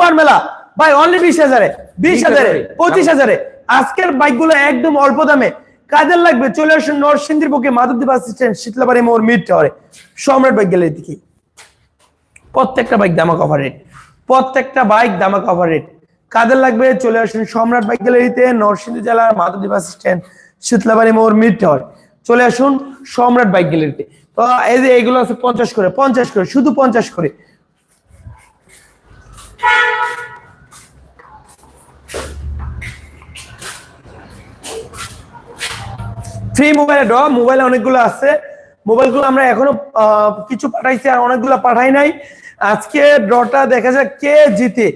Super মেলা। ভাই only বিশ হাজারে বিশ হাজারে। পঁচিশ হাজারে। আজকের বাইকগুলো একদম অল্প দামে। কাদের লাগবে চলে আসুন নরসিংদীর বুকে মাধবদ্বীপ আসিস্ট্যান্ট শীতলাবাড়ি মোর mid tower Samrat bike gallery থেকে প্রত্যেকটা বাইক দামা কভার রেট প্রত্যেকটা বাইক দামা কভার রেট কাদের লাগবে চলে আসুন সম্রাট বাইক গ্যালারিতে নরসিংদী জেলার মাধবদ্বীপ আসিস্ট্যান্ট শীতলাবাড়ি মোর মিড টাওয়ার চলে আসুন সম্রাট বাইক গ্যালারিতে। তো এই যে এগুলো আছে পঞ্চাশ করে পঞ্চাশ করে শুধু পঞ্চাশ করে। ফ্রি মোবাইলে ড্র মোবাইলে অনেকগুলো আছে। মোবাইলগুলো আমরা এখনও কিছু পাঠাইছি আর অনেকগুলো পাঠাই নাই। আজকে ড্রটা দেখা যাক, কে জিতে?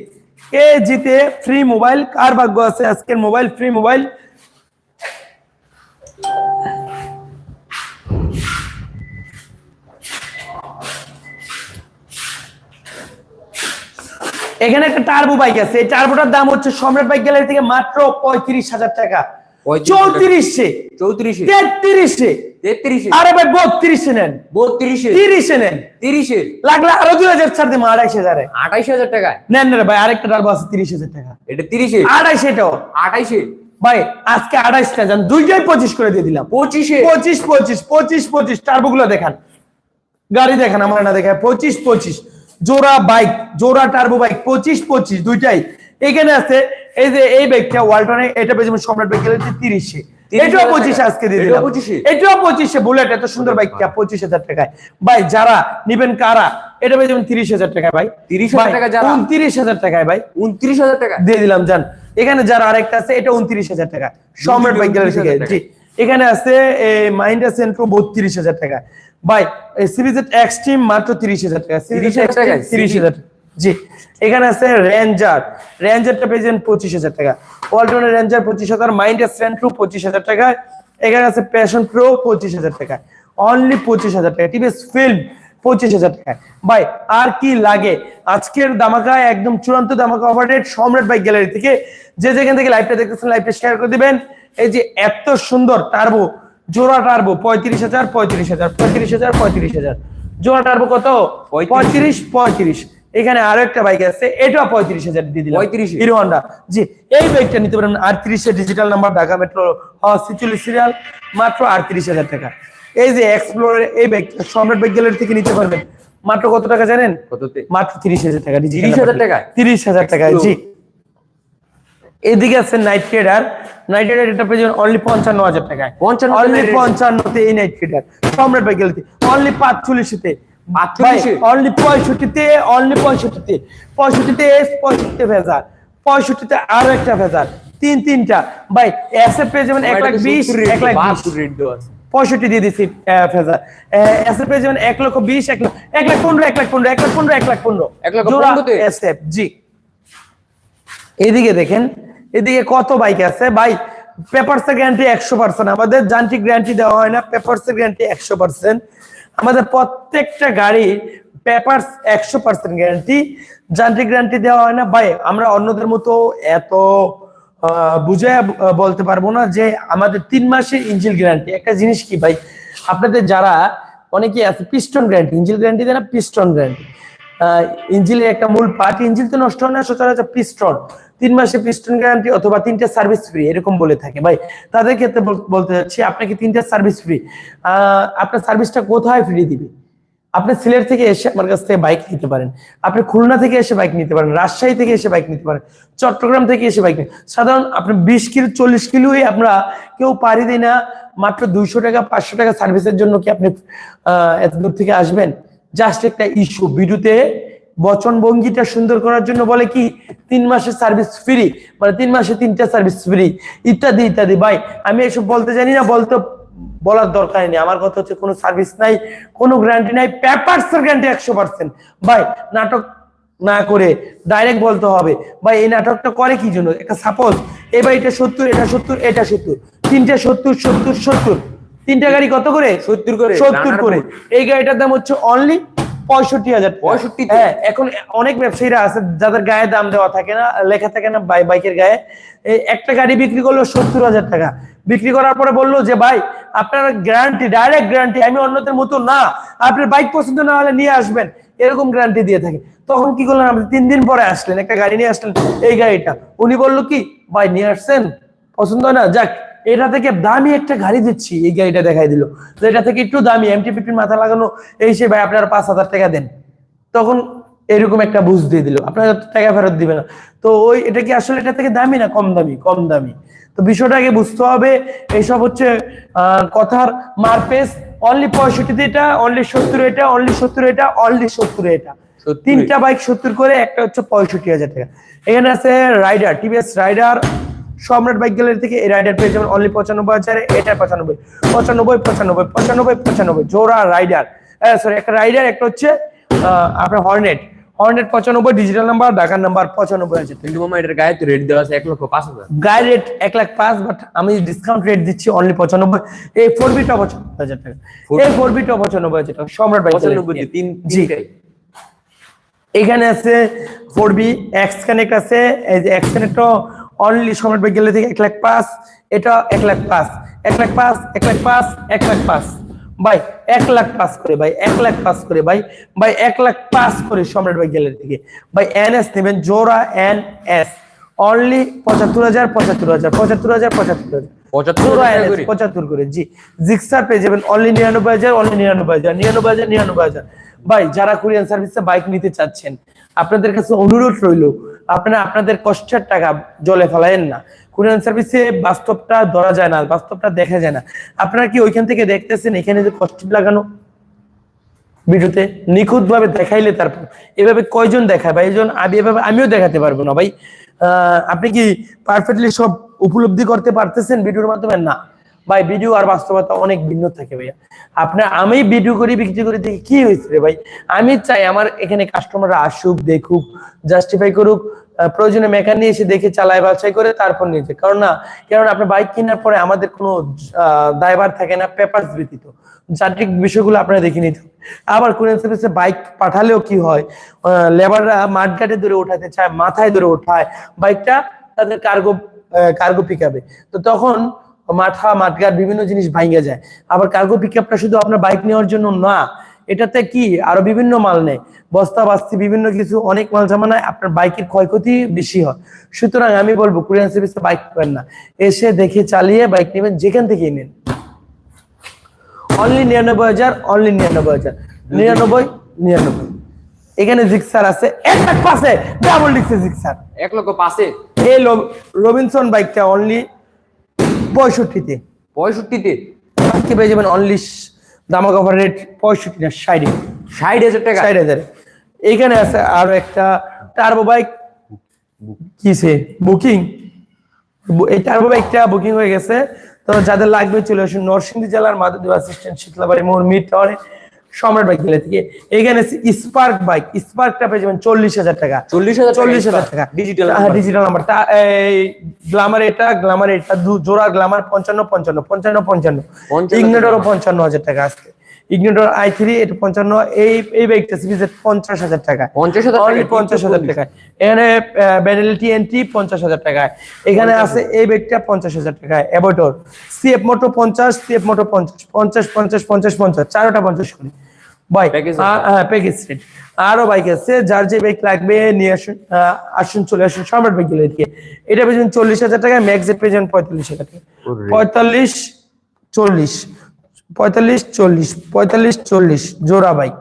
কে জিতে ফ্রি মোবাইল কার ভাগ্য আছে আজকের মোবাইল ফ্রি মোবাইল এখানে একটা টার্বো বাইক আছে। এই টার্বোটার দাম হচ্ছে সম্রাট বাইক গ্যালারি থেকে মাত্র পঁয়ত্রিশ হাজার টাকা। 35,000 চৌত্রিশে। চৌত্রিশে। তেত্রিশে। তেত্রিশে। আরে ভাই বত্রিশে নেন। বত্রিশে। তিরিশে নেন। তিরিশে। লাগলে আরও দুই হাজার ছাড় দিবো আড়াইশ হাজারে। টাকায়? নেন না ভাই আরেকটা আছে তিরিশ হাজার টাকা। এটা তিরিশে। আড়াইশ। এটাও ভাই আজকে আড়াইশটা যান দুইটাই পঁচিশ করে দিয়ে দিলাম। পঁচিশে। পঁচিশ পঁচিশ পঁচিশ পঁচিশ টার্বো গুলো দেখান। গাড়ি দেখান আমার না দেখায়। পঁচিশ পঁচিশ। জোড়া বাইক জোড়া টার্বো বাইক পঁচিশ পঁচিশ দুইটাই। এখানে আছে এই যে এই বাইকটা ওয়ালটনে এটা পেয়েছে সম্রাট বাইক গেলে তিরিশে। 30,000 এটাও পঁচিশে আজকে দিয়ে দিলাম। এটাও পঁচিশে বুলেট এত সুন্দর বাইকটা পঁচিশ হাজার টাকায়। ভাই যারা নিবেন কারা এটা পেয়ে যাবেন তিরিশ হাজার টাকায় ভাই। 30,000 টাকা যারা? উনত্রিশ হাজার টাকায় ভাই। উনত্রিশ হাজার টাকা। দিয়ে দিলাম জান এখানে যারা আরেকটা আছে এটা উনত্রিশ হাজার টাকা। সম্রাট বাইক গ্যালারি থেকে জি। এখানে আছে মাইন্ডা সেন্ট্রো বত্রিশ হাজার টাকা। ভাই সিরিজের এক্সট্রিম মাত্র তিরিশ হাজার টাকা। 30,000 টাকা? তিরিশ হাজার। জি এখানে আছে রেঞ্জার রেঞ্জারটা পেয়েছেন পঁচিশ হাজার টাকা। ওয়ালটনের রেঞ্জার পঁচিশ হাজার মাইন্ডা সেন্ট্রো পঁচিশ হাজার টাকা। এখানে আছে প্যাশন প্রো পঁচিশ হাজার টাকা। অনলি পঁচিশ হাজার টাকা। টিভিএস ফিল্ম পঁচিশ হাজার টাকা। ভাই আর কি লাগে? আজকের দামাকা একদম চূড়ান্ত দামাকা offer rate Samrat bike gallery থেকে। যে যেখান থেকে লাইভটা দেখতেছেন লাইভটা শেয়ার করে দিবেন। এই যে এত সুন্দর টার্বো জোড়া টার্বো পঁয়ত্রিশ হাজার পঁয়ত্রিশ হাজার পঁয়ত্রিশ হাজার পঁয়ত্রিশ হাজার। জোড়া টার্বো কত? পঁয়ত্রিশ। পঁয়ত্রিশ এখানে আরও একটা বাইক আছে এটাও পঁয়ত্রিশ হাজার দিয়ে দিলাম। 35 হিরো হন্ডা। জি এই বাইকটা নিতে পারেন আটত্রিশে ডিজিটাল নাম্বার ঢাকা মেট্রো সিচুয়ালি সিরিয়াল মাত্র আটত্রিশ হাজার টাকা। এই যে এক্সপ্লোর এই বাইকটা সম্রাট বাইক গ্যালারি থেকে নিতে পারবেন। মাত্র কত টাকা জানেন? কততে মাত্র তিরিশ হাজার টাকা 30,000 টাকায়? তিরিশ হাজার টাকায় জি। এদিকে আছে নাইট ট্রেডার নাইট ট্রেডার এটা পেয়ে যাবেন অনলি পঞ্চান্ন হাজার টাকায়। 55 তে অনলি। পঞ্চান্নতে এই নাইট ট্রেডার সম্রাট বাইক গ্যালারিতে অনলি পাঁচচল্লিশতে। 45 এ? অনলি পঁয়ষট্টিতে অনলি পঁয়ষট্টিতে। পঁয়ষট্টিতে এস পঁয়ষট্টিতে ভেজাল। পঁয়ষট্টিতে আরও একটা ভেজাল। তিন তিনটা। ভাই এসে পেয়ে যাবেন এক লাখ বিশ এক লাখ পঁয়ষট্টি দিয়ে দিচ্ছি ফেজার এসে পেয়ে যাবেন এক লক্ষ বিশ এক লক্ষ এক লাখ পনেরো এক লাখ পনেরো এক লাখ পনেরো এক লাখ পনেরো। এক লাখ জি। এদিকে দেখেন এদিকে কত বাইক আছে? ভাই পেপারস এর গ্যারান্টি একশো পার্সেন্ট আমাদের যান্ত্রিক গ্যারান্টি দেওয়া হয় না পেপারস এর গ্যারান্টি একশো পার্সেন্ট আমাদের প্রত্যেকটা গাড়ি পেপারস একশো পার্সেন্ট গ্যারান্টি যান্ত্রিক গ্যারান্টি দেওয়া হয় না। ভাই, আমরা অন্যদের মতো এত বুঝে বলতে পারব না যে আমাদের তিন মাসের ইঞ্জিল গ্যারান্টি একটা জিনিস কি ভাই, আপনাদের যারা, অনেকে আছে পিস্টন গ্যারান্টি ইঞ্জিল গ্যারান্টি দেয় না পিস্টন গ্যারান্টি ইঞ্জিলের একটা মূল পার্ট ইঞ্জিল তো নষ্ট হয় না, সচরাচর পিস্টন তিন মাসে পিস্টন গ্যারান্টি অথবা তিনটা সার্ভিস ফ্রি এরকম বলে থাকে। ভাই, তাদের ক্ষেত্রে বলতে যাচ্ছি, আপনাকে তিনটা সার্ভিস ফ্রি আপনার সার্ভিসটা কোথায় ফ্রি দিবে? আপনি সিলেট থেকে এসে আমার কাছ থেকে বাইক নিতে পারেন। আপনি খুলনা থেকে এসে বাইক নিতে পারেন, রাজশাহী থেকে এসে বাইক নিতে পারেন, চট্টগ্রাম থেকে এসে বাইক সাধারণ আপনি বিশ কিলো, চল্লিশ কিলোই আমরা কেউ পারি দিই না। মাত্র দুইশো টাকা, পাঁচশো টাকা সার্ভিসের জন্য কি আপনি এত দূর থেকে আসবেন? জাস্ট একটা ইস্যু ভিডিওতে বচন ভঙ্গিটা সুন্দর করার জন্য বলে কি তিন মাসের সার্ভিস ফ্রি মানে তিন মাসে তিনটা সার্ভিস ফ্রি ইত্যাদি ইত্যাদি। ভাই আমি এসব বলতে জানি না বলতে বলার দরকার নেই। আমার কথা হচ্ছে কোনো সার্ভিস নাই কোনো গ্যারান্টি নাই পেপারস এর গ্যারান্টি একশো পার্সেন্ট ভাই নাটক না করে ডাইরেক্ট বলতে হবে। ভাই এই নাটকটা করে কি জন্য? একটা সাপোজ এবার এটা সত্তর এটা সত্তর এটা সত্তর। তিনটা সত্তর সত্তর সত্তর। তিনটা গাড়ি কত করে? 70 করে, সত্তর করে। এই গাড়িটার দাম হচ্ছে অনলি পঁয়ষট্টি হাজার 65 তে? হ্যাঁ এখন অনেক ব্যবসায়ীরা আছে যাদের গায়ে দাম দেওয়া থাকে না লেখা থাকে না বাই বাইকের গায়ে। একটা গাড়ি বিক্রি করল সত্তর হাজার টাকা। বিক্রি করার পরে বলল যে ভাই আপনার গ্যারান্টি ডাইরেক্ট গ্যারান্টি আমি অন্যদের মতো না। আপনার বাইক পছন্দ না হলে নিয়ে আসবেন। এরকম গ্যারান্টি দিয়ে থাকে। তখন কি করলেন আপনি? তিন দিন পরে আসলেন একটা গাড়ি নিয়ে আসলেন এই গাড়িটা। উনি বলল কি ভাই নিয়ে আসছেন? পছন্দ না? যাক এটা থেকে দামি একটা গাড়ি দিচ্ছি এই গাড়িটা দেখাই দিল। তো এটা থেকে একটু দামি এমটি ফিফটিন মাথা লাগানো এই সে ভাই আপনারা পাঁচ হাজার টাকা দেন। তখন এরকম একটা বুঝ দিয়ে দিল। আপনার টাকা ফেরত দিবে না। তো ওই এটা কি আসলে এটা থেকে দামি না কম দামি? কম দামি। তো বিষয়টা আগে বুঝতে হবে এইসব হচ্ছে কথার মারপেস অনলি পঁয়ষট্টি এটা অনলি সত্তর এটা অনলি সত্তর এটা অনলি সত্তর এটা। 70 তিনটা বাইক সত্তর করে একটা হচ্ছে পঁয়ষট্টি হাজার টাকা। এখানে আছে rider TVS rider Samrat bike gallery থেকে এই রাইডার পেয়ে যাবেন অনলি পঁচানব্বই হাজারে এটা পঁচানব্বই। পঁচানব্বই পঁচানব্বই পঁচানব্বই পঁচানব্বই। জোড়া রাইডার সরি একটা রাইডার একটা হচ্ছে আপনার হর্নেট হর্নেট পঁচানব্বই ডিজিটাল নাম্বার ঢাকার নাম্বার পঁচানব্বই হাজার কিন্তু মামা এটার গায়ে তো রেট দেওয়া আছে এক লক্ষ পাঁচ হাজার। গায়ে রেট এক লাখ পাঁচ বাট আমি ডিসকাউন্ট রেট দিচ্ছি অনলি পঁচানব্বই। এই ফোর বিটা পঁচানব্বই হাজার টাকা। এই ফোর বিটা পঁচানব্বই হাজার টাকা সম্রাট বাইক পঁচানব্বই তিন জি। এখানে আছে ফোর বি এক্স কানেক্ট আছে এই যে X connect only Samrat bike gallery থেকে এক লাখ পাঁচ এটা এক লাখ পাঁচ। এক লাখ পাঁচ এক লাখ পাঁচ এক লাখ পাঁচ। ভাই এক লাখ পাঁচ করে ভাই এক লাখ পাঁচ করে ভাই ভাই এক লাখ পাঁচ করে সম্রাট বাইক গ্যালারি থেকে। ভাই এন এস নেবেন জোড়া এন এস অনলি পঁচাত্তর হাজার পঁচাত্তর হাজার পঁচাত্তর হাজার পঁচাত্তর হাজার। পঁচাত্তর করে? পঁচাত্তর করে জি। জিক্সার পেয়ে যাবেন অনলি নিরানব্বই হাজার অনলি নিরানব্বই হাজার নিরানব্বই হাজার নিরানব্বই হাজার। ভাই যারা কুরিয়ান সার্ভিসে বাইক নিতে চাচ্ছেন আপনাদের কাছে অনুরোধ রইল আপনারা আপনাদের কষ্টের টাকা জলে ফেলায়েন না। কুরিয়ান সার্ভিসে বাস্তবটা ধরা যায় না, বাস্তবটা দেখা যায় না। আপনারা কি ওইখান থেকে দেখতেছেন, এখানে যে কষ্ট লাগানো? ভিডিওতে নিখুঁত ভাবে দেখাইলে তারপর। এভাবে কয়জন দেখায় ভাই? এইজন আমি এভাবে আমিও দেখাতে পারব না ভাই। আপনি কি পারফেক্টলি সব উপলব্ধি করতে পারতেছেন ভিডিওর মাধ্যমে? না। ভাই ভিডিও আর বাস্তবতা অনেক ভিন্ন থাকে ভাইয়া। আপনার আমি ভিডিও করি, বিক্রি করি, দেখি কি হয়েছে রে ভাই। আমি চাই আমার এখানে কাস্টমাররা আসুক, দেখুক জাস্টিফাই করুক প্রয়োজনে মেকানিক এসে দেখে চালায়, বাছাই করে তারপর নিয়ে যায়। কারণ না কারণ আপনার বাইক কেনার পরে আমাদের কোনো দায়ভার থাকে না পেপারস ব্যতীত। যান্ত্রিক বিষয়গুলো আপনারা দেখে নিতে। আবার কুরিয়ার সার্ভিসে বাইক পাঠালেও কি হয় লেবাররা মাঠঘাটে ধরে ওঠাতে চায়, মাথায় ধরে ওঠায় বাইকটা তাদের কার্গো কার্গো পিকাবে তো তখন মাথা মাঠঘাট বিভিন্ন জিনিস ভাঙে যায়। আবার কার্গো পিকআপটা শুধু আপনার বাইক নেওয়ার জন্য না এটাতে কি আরও বিভিন্ন মাল নেয়? বস্তা বাস্তি বিভিন্ন কিছু অনেক মাল জামানায় আপনার বাইকের ক্ষয়ক্ষতি বেশি হয়। সুতরাং আমি বলব কুরিয়ার সার্ভিসে বাইক পাবেন না। এসে দেখে চালিয়ে বাইক নেবেন যেখান থেকেই নেন। অনলি নিরানব্বই হাজার অনলি নিরানব্বই হাজার। নিরানব্বই নিরানব্বই। এখানে জিক্সার আছে এক লাখ পাশে ডাবল ডিক্সের জিক্সার এক লক্ষ পাঁচে? এই রবিনসন বাইকটা অনলি পঁয়ষট্টিতে। পঁয়ষট্টিতে? আজকে পেয়ে যাবেন অনলি দামা কভার রেট পঁয়ষট্টি না ষাটে ষাট হাজার টাকা? ষাট হাজার। এইখানে আছে আরও একটা টার্বো বাইক কিসে বুকিং এই টার্বো বাইকটা বুকিং হয়ে গেছে। তো যাদের লাগবে চলে আসুন নরসিংদী জেলার মাধবদেব অ্যাসিস্ট্যান্ট শীতলাবাড়ি মোড় মিট টাওয়ারে সম্রাট বাইক গেলে থেকে। এখানে স্পার্ক বাইক স্পার্কটা পেয়ে যাবেন চল্লিশ হাজার টাকা। চল্লিশ হাজার চল্লিশ হাজার টাকা। ডিজিটাল হ্যাঁ ডিজিটাল নাম্বার তা এই গ্লামার এটা গ্লামার এটা দু জোড়া গ্লামার পঞ্চান্ন পঞ্চান্ন পঞ্চান্ন পঞ্চান্ন। ইগনেটরও পঞ্চান্ন হাজার টাকা আজকে। ইগনেটর আই থ্রি এটা পঞ্চান্ন এই এই বাইকটা সিরিজের পঞ্চাশ হাজার টাকা। পঞ্চাশ হাজার পঞ্চাশ হাজার টাকা এখানে ব্যানেল টিএনটি পঞ্চাশ হাজার টাকায়। এখানে আছে এই ব্যাগটা পঞ্চাশ হাজার টাকায়। অ্যাবোটর সিএফ মোটো পঞ্চাশ সিএফ মোটো পঞ্চাশ পঞ্চাশ পঞ্চাশ পঞ্চাশ পঞ্চাশ। চারোটা পঞ্চাশ করে। ভাই হ্যাঁ প্যাকেজ রেট আরও বাইক আছে যার যে বাইক লাগবে নিয়ে আসুন আসুন চলে আসুন সম্রাট বাইক গেলে দিকে এটা পেয়েছেন চল্লিশ হাজার টাকা ম্যাক্সে পেয়েছেন পঁয়তাল্লিশ হাজার টাকা। পঁয়তাল্লিশ চল্লিশ পঁয়তাল্লিশ চল্লিশ পঁয়তাল্লিশ চল্লিশ জোড়া বাইক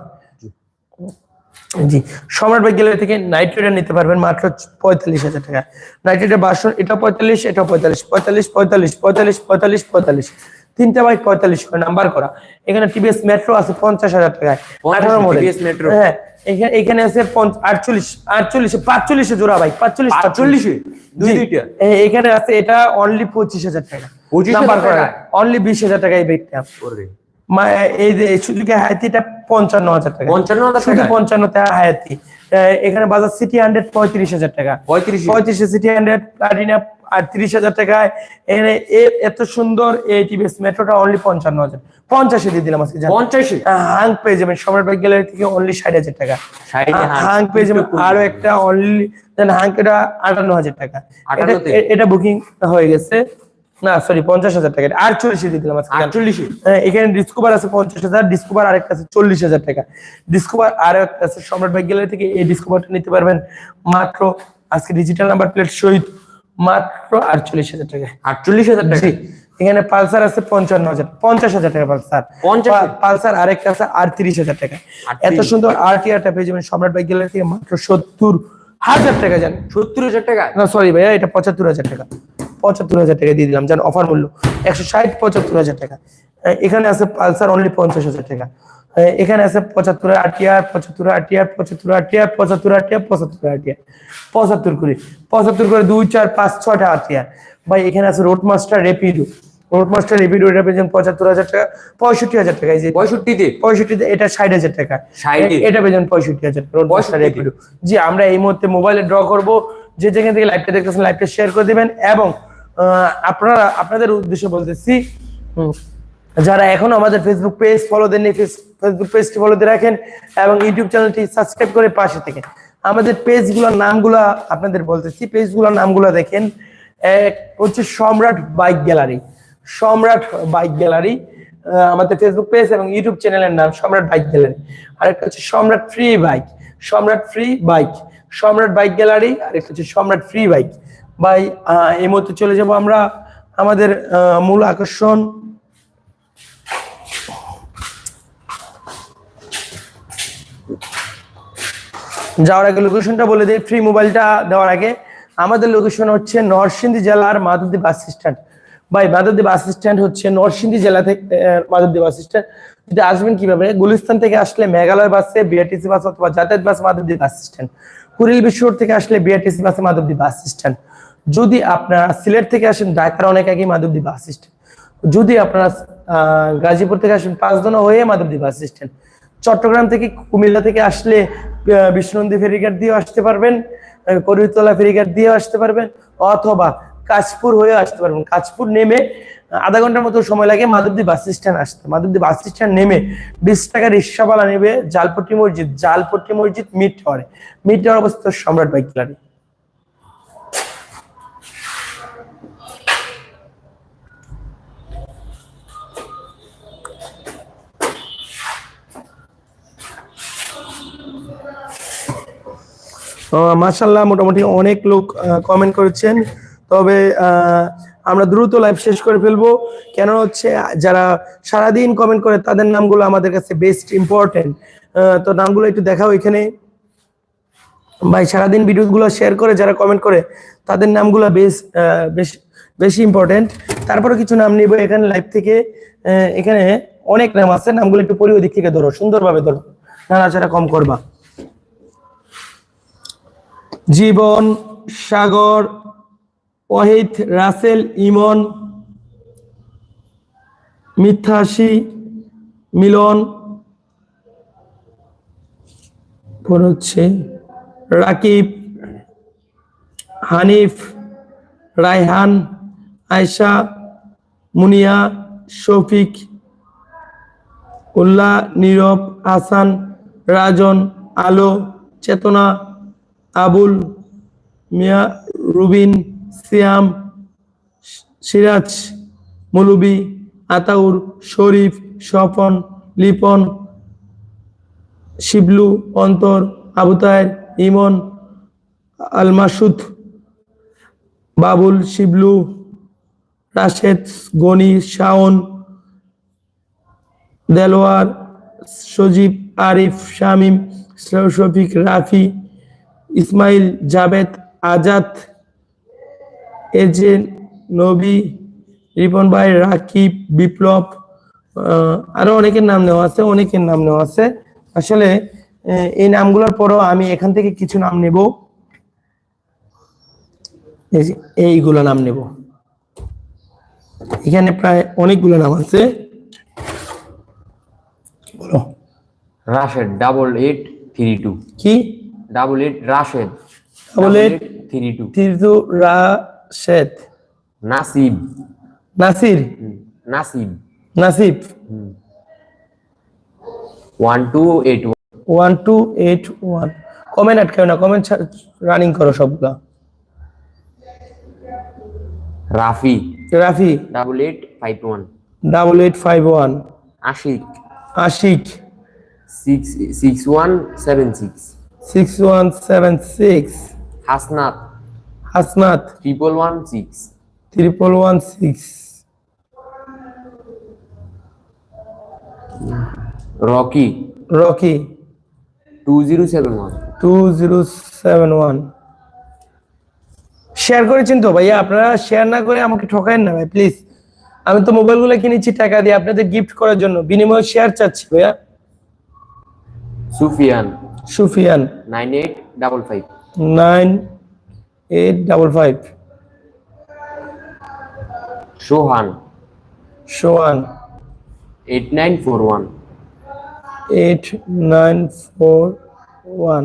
জি সম্রাট বাইক গ্যালারি থেকে নাইট রাইডার নিতে পারবেন মাত্র পঁয়তাল্লিশ হাজার টাকা। নাইট রাইডার বাসন এটা পঁয়তাল্লিশ এটা পঁয়তাল্লিশ পঁয়তাল্লিশ পঁয়তাল্লিশ পঁয়তাল্লিশ পঁয়তাল্লিশ পঁয়তাল্লিশ। তিনটা বাইক পঁয়তাল্লিশ করে নাম্বার করা। এখানে টিভিএস মেট্রো আছে পঞ্চাশ হাজার টাকায়। 50 আঠারো মডেল TVS হ্যাঁ এখানে এখানে আছে আটচল্লিশ আটচল্লিশে পাঁচচল্লিশে জোড়া বাইক পাঁচচল্লিশ পাঁচচল্লিশে? দুই দুইটা? এখানে আছে এটা অনলি পঁচিশ হাজার টাকা। নাম্বার করা অনলি বিশ হাজার টাকা এই বাইকটা। এই যে হায়াতিটা পঞ্চান্ন হাজার টাকা। 55,000 শুধু পঞ্চান্ন টাকা হায়াতি এখানে বাজার সিটি হান্ড্রেড পঁয়ত্রিশ হাজার টাকা। পঁয়ত্রিশ? পঁয়ত্রিশে সিটি হান্ড্রেড প্লাটিনা আর তিরিশ হাজার টাকায় এত সুন্দর এই টিভিএস মেট্রোটা অনলি পঞ্চান্ন হাজার। পঞ্চাশে দিয়ে দিলাম আজকে পঞ্চাশে? হাং পেয়ে যাবেন। সম্রাট বাইক গ্যালারি থেকে অনলি ষাট হাজার টাকা। হাং। হাং পেয়ে যাবেন। আরও একটা অনলি দেন হাং এটা আটান্ন হাজার টাকা। এটা 58 তে? এ- এটা বুকিং হয়ে গেছে। না সরি পঞ্চাশ হাজার টাকা। আটচল্লিশে দিয়ে দিলাম আটচল্লিশে? হ্যাঁ, এখানে ডিসকভার আছে পঞ্চাশ হাজার ডিসকভার আরেকটা আছে চল্লিশ হাজার টাকা। ডিসকভার আর একটা আছে। সম্রাট বাইক গ্যালারি থেকে এই ডিসকভারটা নিতে পারবেন। মাত্র আজকে ডিজিটাল নাম্বার প্লেট সহিত মাত্র আটচল্লিশ হাজার টাকা। আটচল্লিশ হাজার টাকা? এখানে পালসার আছে পঞ্চান্ন হাজার পঞ্চাশ হাজার টাকা পালসার। পালসার আরেকটা আছে আটত্রিশ হাজার টাকা। এত 38 সুন্দর আরটিআরটা পেয়ে যাবেন সম্রাট বাইক গ্যালারি থেকে মাত্র সত্তর হাজার টাকা জানেন সত্তর হাজার টাকা? না সরি ভাইয়া এটা পঁচাত্তর হাজার টাকা। পঁচাত্তর হাজার টাকা দিয়ে দিলাম জান অফার মূল্য। একশো ষাট পঁচাত্তর হাজার টাকা। এখানে আছে পালসার অনলি পঞ্চাশ হাজার টাকা। এখানে আছে পঁচাত্তর আটিয়ার পঁচাত্তর আটিয়ার পঁচাত্তর আটিয়ার পঁচাত্তর আটিয়ার পঁচাত্তর আটিয়ার। পঁচাত্তর করে। পঁচাত্তর করে দুই চার পাঁচ ছটা আটিয়ার। ভাই এখানে আছে road master rapido road master rapido এটা পেয়েছেন পঁচাত্তর হাজার টাকা পঁয়ষট্টি হাজার টাকা। এই যে পঁয়ষট্টিতে? পঁয়ষট্টিতে এটা ষাট হাজার টাকা। এটা পেয়েছেন পঁয়ষট্টি হাজার রোড মাস্টার রেপিডো জি আমরা এই মুহূর্তে মোবাইলে ড্র করব। যে যেখান থেকে লাইভটা দেখতেছেন লাইভটা শেয়ার করে দিবেন এবং আপনারা আপনাদের উদ্দেশ্যে বলতেছি যারা এখনও আমাদের ফেসবুক পেজ ফলো দেননি ফেসবুক পেজটি ফলো দিয়ে রাখেন এবং ইউটিউব চ্যানেলটি সাবস্ক্রাইব করে পাশে থেকে। আমাদের পেজগুলোর নামগুলো আপনাদের বলতেছি। পেজগুলোর নামগুলো দেখেন। এক, হচ্ছে Samrat bike gallery. Samrat bike gallery আমাদের ফেসবুক পেজ এবং ইউটিউব চ্যানেলের নাম সম্রাট বাইক গ্যালারি। আরেকটা হচ্ছে Samrat free bike Samrat free bike Samrat bike gallery, আরেকটা হচ্ছে সম্রাট ফ্রি বাইক বাই এই মুহূর্তে চলে যাব আমরা। আমাদের মূল আকর্ষণ যাওয়ার আগে লোকেশনটা বলে দিই ফ্রি মোবাইলটা দেওয়ার আগে। আমাদের লোকেশন হচ্ছে নরসিংদী জেলার মাধবদী বাস স্ট্যান্ড ভাই, মাধবদী বাস স্ট্যান্ড হচ্ছে নরসিংদী জেলা থেকে মাধবদী বাস স্ট্যান্ড যদি আসবেন কীভাবে? গুলিস্তান থেকে আসলে মেঘালয় বাসে বিআরটিসি বাস অথবা যাতায়াত bus Madhabdi bus stand Kuril বিশ্বর থেকে আসলে বিআরটিসি বাসে মাধবদী বাস স্ট্যান্ড যদি আপনারা সিলেট থেকে আসেন, ঢাকার অনেক আগে মাধবদী বাস স্ট্যান্ড যদি আপনারা গাজীপুর থেকে আসেন পাঁচদনা হয়ে মাধবদী বাস স্ট্যান্ড চট্টগ্রাম থেকে কুমিল্লা থেকে আসলে বিষ্ণুন্দী ফেরিঘাট দিয়েও আসতে পারবেন করিতলা ফেরিঘাট দিয়েও আসতে পারবেন, অথবা কাশপুর হয়ে আসতে পারবেন। কাশপুর নেমে আধা ঘণ্টার মতো সময় লাগে মাধবদী বাস স্ট্যান্ড আসতে। মাধবদী বাস স্ট্যান্ড নেমে বিশ টাকা রিক্সাওয়ালা নেবে জালপট্টি মসজিদ জালপট্টি মসজিদ মিট টাওয়ারে মিট টাওয়ার অবস্থা সম্রাট বাইক গ্যালারি। মাশাল্লাহ মোটামুটি অনেক লোক কমেন্ট করেছেন। তবে আমরা দ্রুত লাইভ শেষ করে ফেলব। কেন হচ্ছে, যারা সারাদিন কমেন্ট করে, তাদের নামগুলো আমাদের কাছে বেস্ট ইম্পর্টেন্ট তো নামগুলো একটু দেখাও এখানে। ভাই, সারাদিন ভিডিওগুলো শেয়ার করে, যারা কমেন্ট করে, তাদের নামগুলো বেশ বেশ, বেশি ইম্পর্টেন্ট তারপরে কিছু নাম নিব এখানে লাইভ থেকে। এখানে অনেক নাম আছে, নামগুলো একটু পরি ওদিক থেকে ধরো, সুন্দরভাবে ধরো। নাড়াচাড়া কম করবা। জীবন, সাগর, ওয়াহিদ, রাসেল, ইমন, মিথ্যাশি, মিলন হচ্ছে রাকিব, হানিফ, রায়হান, আয়শা, মুনিয়া, শফিক, উল্লাহ, নীরব আসান রাজন, আলো, চেতনা আবুল, মিয়া, রুবিন, সিয়াম, সিরাজ মৌলবি আতাউর, শরীফ, স্বপন, লিপন, শিবলু, অন্তর আবুতায়ের ইমন, আলমাসুদ, বাবুল, শিবলু, রাশেদ, গনি, শাওন, দেলোয়ার, সজীব, আরিফ, শামিম শফিক রাফি ইসমাইল জাবেদ আজাদ এজেন নবী রিপন ভাই রাকিব বিপ্লব আরও অনেকের নাম নেওয়া আছে অনেকের নাম নেওয়া আছে। আসলে এই নামগুলোর পরও আমি এখান থেকে কিছু নাম নেব। এইগুলো নাম নেব। এখানে প্রায় অনেকগুলো নাম আছে। বলো। Rashed double eight three two কি? Double eight Rashed Double eight three two তিরজু Rashed Nasib Nasir Nasib Nasib one two eight one two eight one comment আটকাও না কমেন্ট রানিং করো সবগুলা Rafi Rafi double eight five one double eight five one Ashiq Ashiq six six one seven six six one seven six Hasnat. Hasnat. Triple one six triple one six Rocky. Rocky. Two zero seven one two zero seven one share করেছেন তো ভাইয়া? আপনারা share না করে আমাকে ঠকায়েন না ভাই please আমি তো মোবাইলগুলো কিনেছি টাকা দিয়ে আপনাদের গিফট করার জন্য। বিনিময়ে শেয়ার চাচ্ছি ভাইয়া। Sufian. Sufian. Nine eight double five. Nine eight double five. Sohan. Sohan eight nine four one. Eight nine four one.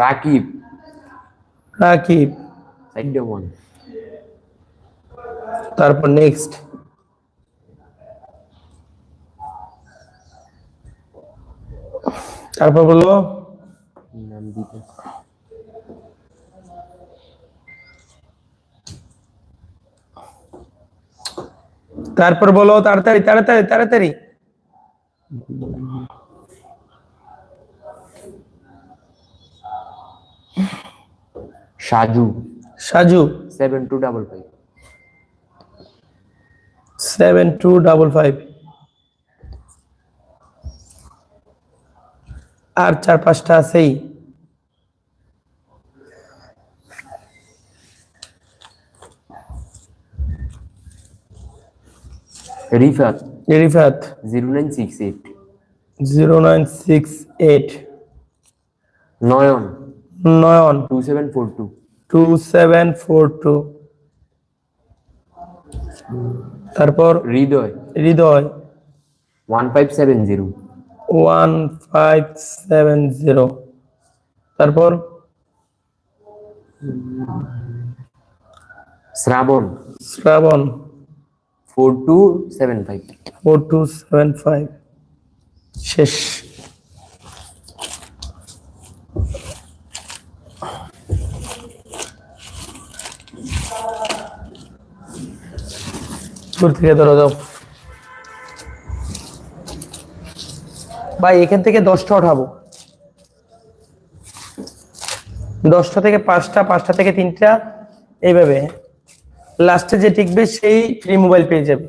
Rakib. Rakib. Side one তারপর নেক্সট। তারপর বলল নাম দিতে তারপর বলো তাড়াতাড়ি তাড়াতাড়ি তাড়াতাড়ি। Saju. Saju. Seven two double five seven two double five আর চার পাঁচটা আছেই। Rifat. Rifat. Zero nine six eight. Zero nine six eight. Nayan. Nayan. Two seven four two. Two seven four two. তারপর Hridoy. Hridoy. One five seven zero. One five seven zero তারপর? Srabon. Srabon. Four two seven five four two seven five শেষ। দূর থেকে ধরো দাও ভাই, এখান থেকে দশটা উঠাবো দশটা থেকে পাঁচটা পাঁচটা থেকে তিনটা, এইভাবে। লাস্টে যে টিকবে সেই ফ্রি মোবাইল পেয়ে যাবে।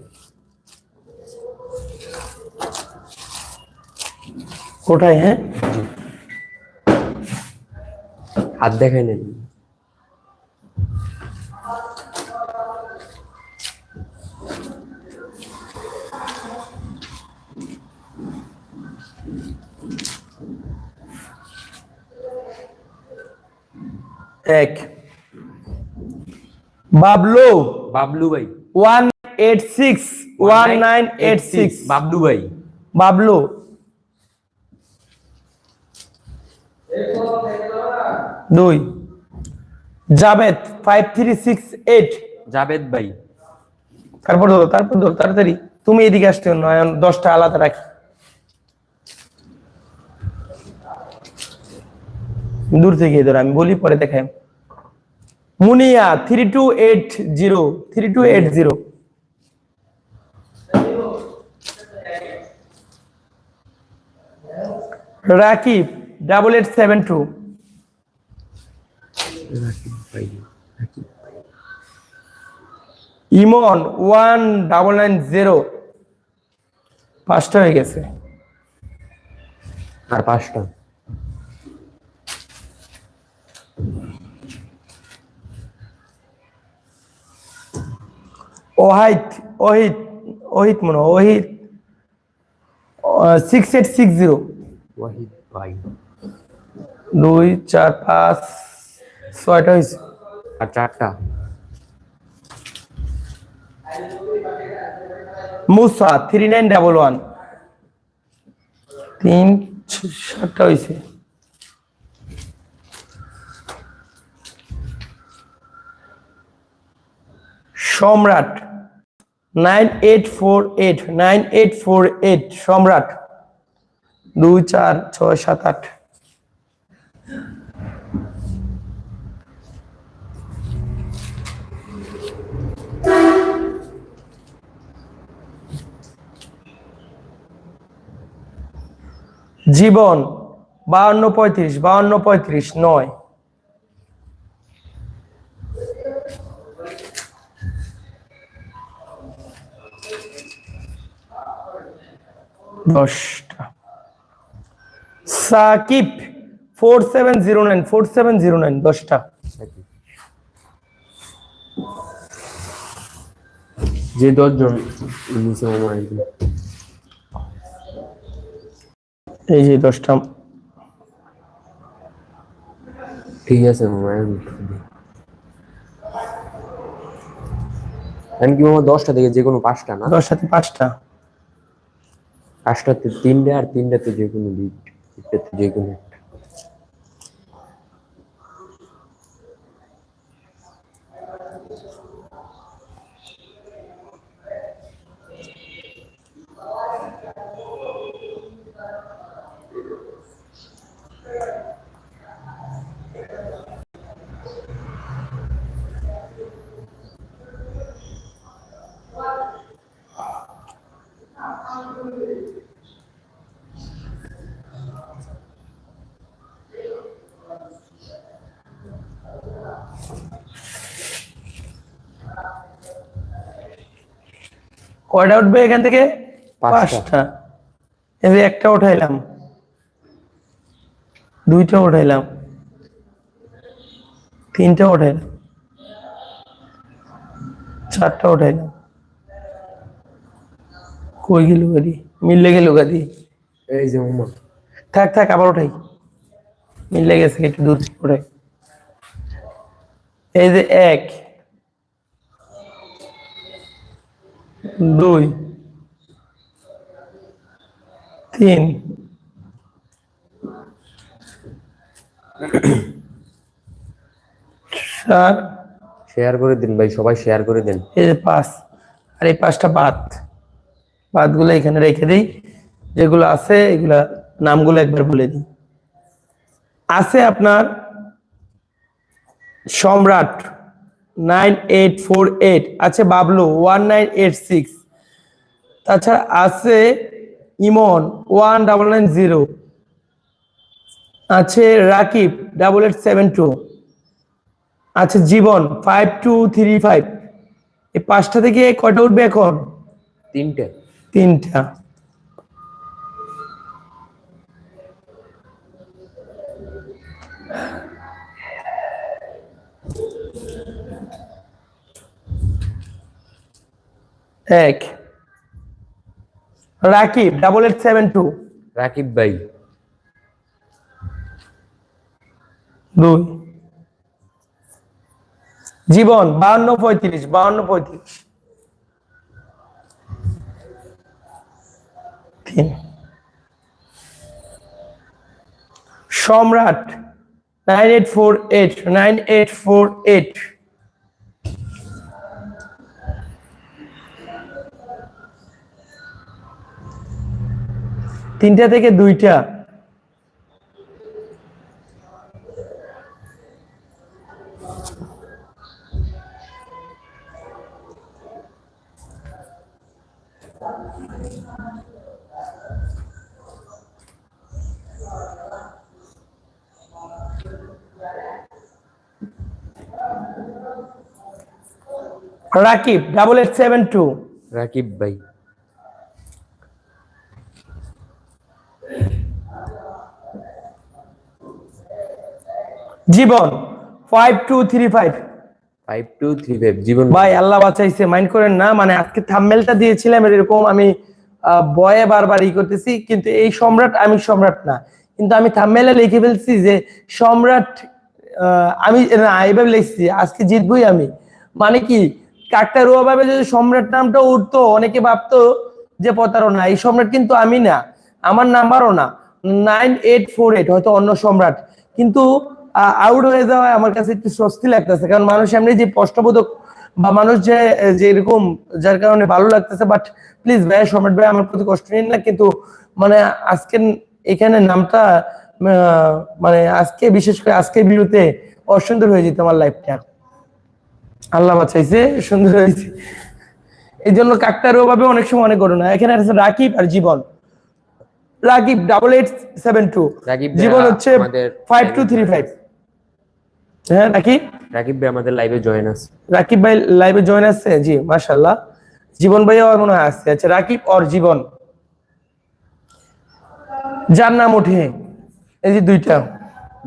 কোথায় হ্যাঁ? হাত দেখাই নেন এক। বাবলু। বাবলু ভাই। One eight six. One nine eight six. Bablu ভাই। বাবলু। দুই। Jabed five three six eight Jabed ভাই। তারপর ধরো তারপর ধরো তাড়াতাড়ি। তুমি এদিকে আসতে নয়ন দশটা আলাদা রাখি। দূর থেকে ধরো আমি বলি পরে দেখাই। Munia three two eight zero three two eight zero Rakib double eight seven two Emon one double nine zero পাঁচটা হয়ে গেছে। আর পাঁচটা। ওহাইত ওহিত ওহিত মনে হয়, Ohit six eight six zero Wahid ভাই। দুই চার পাঁচ ছয়টা হয়েছে। আর চারটা? Musa three nine double one তিন সাতটা হয়েছে। Samrat. Nine eight four eight, nine eight four eight, Samrat. দুই চার ছয় সাত আট। জীবন, বাউন্ন পঁয়ত্রিশ বাউন্ন পঁয়ত্রিশ, নয়। দশটা। Sakib four seven zero nine four seven zero nine দশটা। যে দশজন এই যে দশটা। ঠিক আছে একটু কি মামা দশটা থেকে যে কোনো পাঁচটা না? দশটা থেকে পাঁচটা। পাঁচটাতে তিনটে আর তিনটাতে যে কোনো দুইটাতে যে কোনো কয়টা উঠবে এখান থেকে? পাঁচটা। এই যে একটা উঠাইলাম। দুইটা উঠাইলাম। তিনটা উঠাইলাম। চারটা উঠাইলাম। কই গেল গাড়ি? মিললে গেল গাড়ি। এই যে থাক থাক আবার উঠাই। মিললে গেছে একটু দূর উঠাই। এই যে এক। দুই। তিন। চার। শেয়ার করে দিন ভাই সবাই শেয়ার করে দিন। এই যে পাঁচ। আর এই পাঁচটা বাদ। বাদগুলো এখানে রেখে দিই। যেগুলো আছে এগুলা নামগুলো একবার বলে দিই। আছে আপনার Samrat. Nine eight four eight. আছে Bablu one nine eight six. তাছাড়া আছে Emon one double nine zero. আছে Rakib double eight seven two. আছে Jibon five two three five. এই পাঁচটা থেকে কয়টা উঠবে এখন? তিনটে। তিনটা। এক। Rakib double eight seven two Rakib ভাই। দুই। জীবন বাহান্ন পঁয়ত্রিশ বাহান্ন পঁয়ত্রিশ। তিন। Samrat nine eight four eight nine eight four eight তিনটা থেকে দুইটা। Rakib double eight seven two Rakib ভাই। Jibon. Five two three five five two three five Jibon ভাই আল্লাহ বাঁচাইছে। মাইন্ড করেন না মানে আজকে থাম্বেলটা দিয়েছিলাম এরকম আমি বয়ে বারবার ই করতেছি কিন্তু এই সম্রাট আমি সম্রাট না। কিন্তু আমি থাম্বেলে লিখে ফেলছি যে সম্রাট আমি না এইভাবে লিখছি আজকে জিতবই আমি। মানে কি কাকতারুয়া ভাবে যদি সম্রাট নামটা উঠতো অনেকে ভাবতো যে প্রতারণা। এই সম্রাট কিন্তু আমি না। আমার নাম্বারও না। নাইন এইট ফোর এইট হয়তো অন্য সম্রাট। কিন্তু আউট হয়ে যাওয়া আমার কাছে একটু স্বস্তি লাগতেছে। কারণ মানুষ এমনি যে কষ্টবোধক বা মানুষ যে যে এরকম যার কারণে ভালো লাগতেছে বাট প্লিজ ভাই সম্রাট ভাই আমার প্রতি কষ্ট নিন না কিন্তু মানে আজকে এখানে নামটা মানে আজকে বিশেষ করে আজকে বিরুতে অসুন্দর হয়ে যেত আমার লাইফটা আল্লাহ বাঁচাইছে সুন্দর হয়েছে এই জন্য কাকতারীয় অভাবে অনেক সময় মনে করো না। এখানে আছে রাকিব আর Jibon. Rakib double eight seven two Jibon হচ্ছে ফাইভ টু থ্রি ফাইভ হ্যাঁ রাকিব? রাকিব ভাই আমাদের লাইভে জয়েন আছে। রাকিব ভাই লাইভে জয়েন আসছে জি মাশাল্লাহ জীবন ভাইও আমার মনে হয় আসছে আচ্ছা রাকিব और জীবন। যার নাম ওঠে। এই যে দুইটা।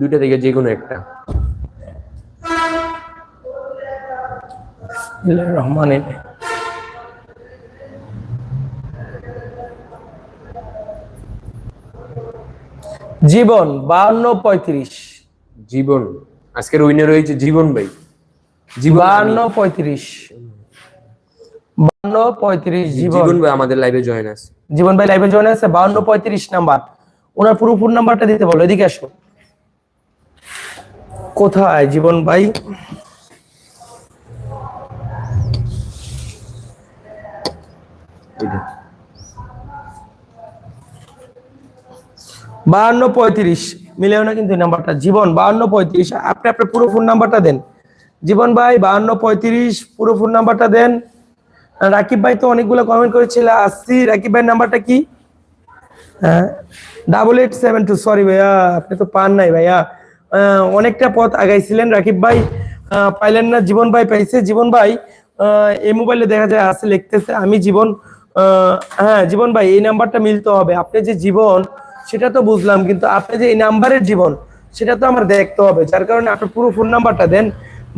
দুইটা থেকে যে কোনো একটা। রহমান জীবন বাউন্ন পঁয়ত্রিশ। জীবন। আজকের উইনার হয়েছে জীবন ভাই। জীবন পঁয়ত্রিশ। বাউন্ন পঁয়ত্রিশ জীবন। ভাই আমাদের লাইভে জয়েন আছে। জীবন ভাই লাইভে জয়েন আছে বাউন্ন পঁয়ত্রিশ নাম্বার ওনার পুরো ফোন নাম্বারটা দিতে বলো এদিকে আসো। কোথায় জীবন ভাই? এই বাহান্ন পঁয়ত্রিশ। মিলেও না কিন্তু নাম্বারটা। জীবন বাহান্ন পঁয়ত্রিশ। আপনি আপনার পুরো ফোন নাম্বারটা দেন। জীবন ভাই, বাহান্ন পঁয়ত্রিশ, পুরো ফোন নাম্বারটা দেন। রাকিব ভাই তো অনেকগুলো কমেন্ট করেছিল। আসছি, রাকিব ভাইয়ের নাম্বারটা কি? হ্যাঁ double eight seven two sorry ভাইয়া, আপনি তো পান নাই ভাইয়া। অনেকটা পথ আগাইছিলেন রাকিব ভাই। পাইলেন না, জীবন ভাই পাইছে। জীবন ভাই এই মোবাইলে দেখা যায় আছে লিখতেছে, আমি জীবন হ্যাঁ জীবন ভাই, এই নাম্বারটা মিলতে হবে। আপনি যে জীবন সেটা তো বুঝলাম, কিন্তু আপনি যে এই নাম্বারের জীবন, সেটা তো আমার দেখতে হবে। যার কারণে আপনার পুরো ফোন নাম্বারটা দেন,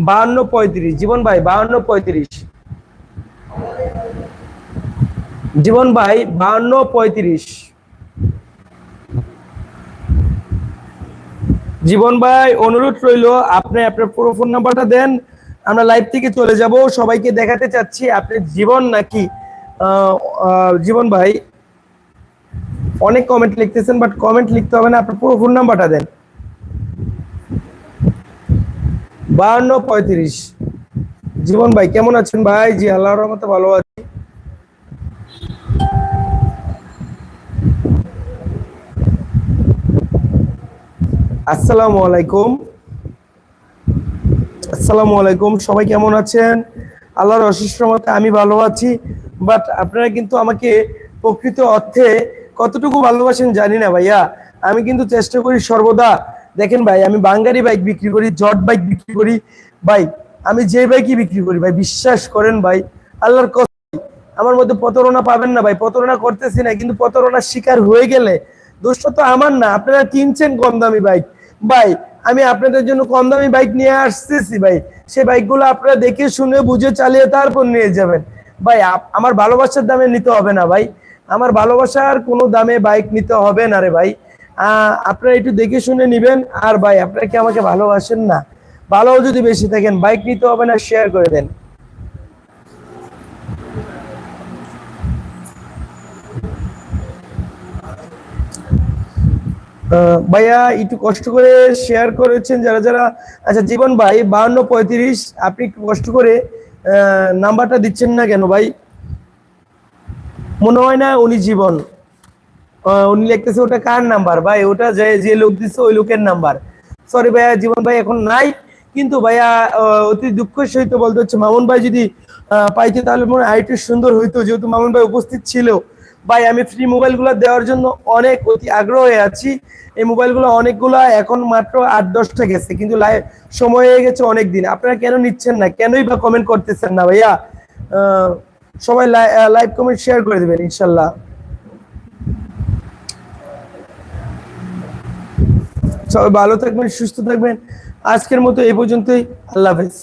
বাহান্ন পঁয়ত্রিশ। জীবন ভাই, বাহান্ন পঁয়ত্রিশ। জীবন ভাই, বাহান্ন পঁয়ত্রিশ। জীবন ভাই, অনুরোধ রইল, আপনি আপনার পুরো ফোন নাম্বারটা দেন। আমরা লাইভ থেকে চলে যাব। সবাইকে দেখাতে চাচ্ছি আপনি জীবন নাকি জীবন ভাই অনেক কমেন্ট লিখতেছেন বাট কমেন্ট লিখতে হবে না, আপনার পুরো ফোন নাম্বারটা দেন। বাহান্ন পঁয়ত্রিশ। জীবন ভাই, কেমন আছেন ভাই? জি, আল্লাহর রহমতে ভালো আছি। আসসালামু আলাইকুম। আসসালামু আলাইকুম, সবাই কেমন আছেন? আল্লাহর অশেষ রহমতে আমি ভালো আছি বাট আপনারা কিন্তু আমাকে প্রকৃত অর্থে কতটুকু ভালোবাসেন জানি না ভাইয়া। আমি কিন্তু চেষ্টা করি সর্বদা। দেখেন ভাই, আমি বাঙ্গারি বাইক বিক্রি করি, জট বাইক বিক্রি করি। ভাই, আমি যে বাইকই বিক্রি করি ভাই, বিশ্বাস করেন ভাই, আল্লাহর আমার মধ্যে প্রতারণা পাবেন না ভাই, প্রতারণা করতেছি না, কিন্তু প্রতারণার শিকার হয়ে গেলে দোষটা তো আমার না, আপনারা কিনছেন কম দামি বাইক ভাই, আমি আপনাদের জন্য কম দামি বাইক নিয়ে আসতেছি ভাই সেই বাইকগুলো আপনারা দেখে শুনে, বুঝে চালিয়ে তারপর নিয়ে যাবেন। ভাই আমার ভালোবাসার দামে নিতে হবে না ভাই। আমার ভালোবাসার কোনো দামে বাইক নিতে হবে না রে ভাই। আপনারা একটু দেখে শুনে নিবেন। আর ভাই, আপনারা কি আমাকে ভালোবাসেন না? ভালো যদি বেশি থাকেন বাইক নিতে হবে না শেয়ার করে দেন। ভাইয়া, একটু কষ্ট করে শেয়ার করেছেন যারা যারা। আচ্ছা জীবন ভাই, বাহান্ন পঁয়ত্রিশ, আপনি কষ্ট করে নাম্বারটা দিচ্ছেন না কেন ভাই? মনে হয় না উনি জীবন। উনি লিখতেছে ওটা কার নাম্বার? ভাই, ওটা যে যে লোক দিচ্ছে ওই লোকের নাম্বার। সরি ভাইয়া, জীবন ভাই এখন নাই, কিন্তু ভাইয়া অতি দুঃখের সহিত বলতে হচ্ছে, মামুন ভাই যদি পাইতে তাহলে মনে হয় আরেকটু সুন্দর হইতো, যেহেতু মামুন ভাই উপস্থিত ছিল। ভাই, আমি ফ্রি মোবাইলগুলো দেওয়ার জন্য অনেক অতি আগ্রহ হয়ে আছি। এই মোবাইলগুলো অনেকগুলো এখন মাত্র আট, দশটা গেছে, কিন্তু সময় হয়ে গেছে অনেক দিন আপনারা কেন নিচ্ছেন না? কেনই বা কমেন্ট করতেছেন না ভাইয়া? সবাই লাইভ কমেন্ট শেয়ার করে দেবেন, ইনশাল্লাহ। সবাই ভালো থাকবেন, সুস্থ থাকবেন। আজকের মতো এই পর্যন্তই। আল্লাহ হাফেজ।